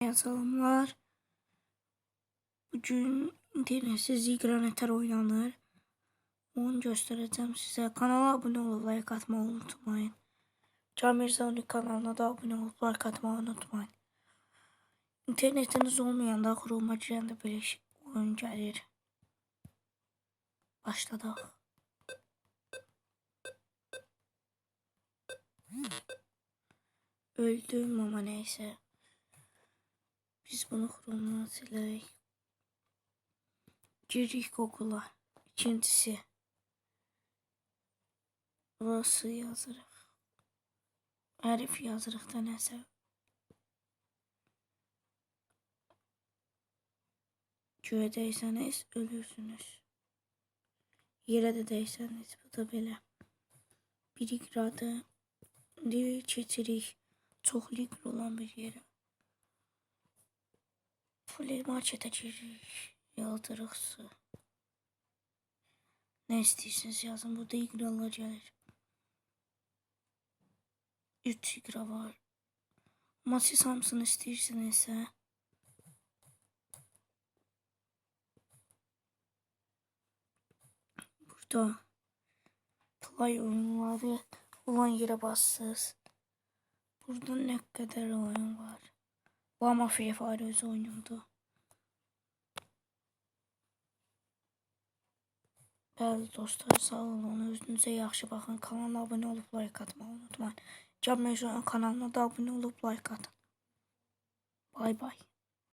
Selamlar. Bugün internetsiz Zigranetler oynanır. Onu göstereceğim size. Kanala abone olup like atmayı unutmayın. Camir Zani kanalına da abone olup like atmayı unutmayın. İnternetiniz olmayanda Chrome'a girəndə belə oyun gəlir. Başladıq. Öldüm ama neyse. Biz bunu Chrome'dan silerek. Girdik Google'a. İkincisi. Burası yazırıq. Hərf yazırıq da nəsə. Göğe değseniz ölürsünüz. Yere de değseniz bu da belə. Bir iqradı dil keçirik. Çox liqr olan bir yerə. Giririk. Yaldırıq su. Nə istəyirsiniz yazın. Burada iqralar gəlir. 3 iqra var. Amma siz hamısını istəyirsinizsə burada play oyunları olan yere bassınız. Burada ne kadar oyun var. Bu ama Free Fire öz. Bəli dostlar sağ olun. Özünüzə yaxşı baxın. Kanala abunə olub like atmağı unutmayın. Cam Mecnun kanalına da abunə olub like atın. Bay bay.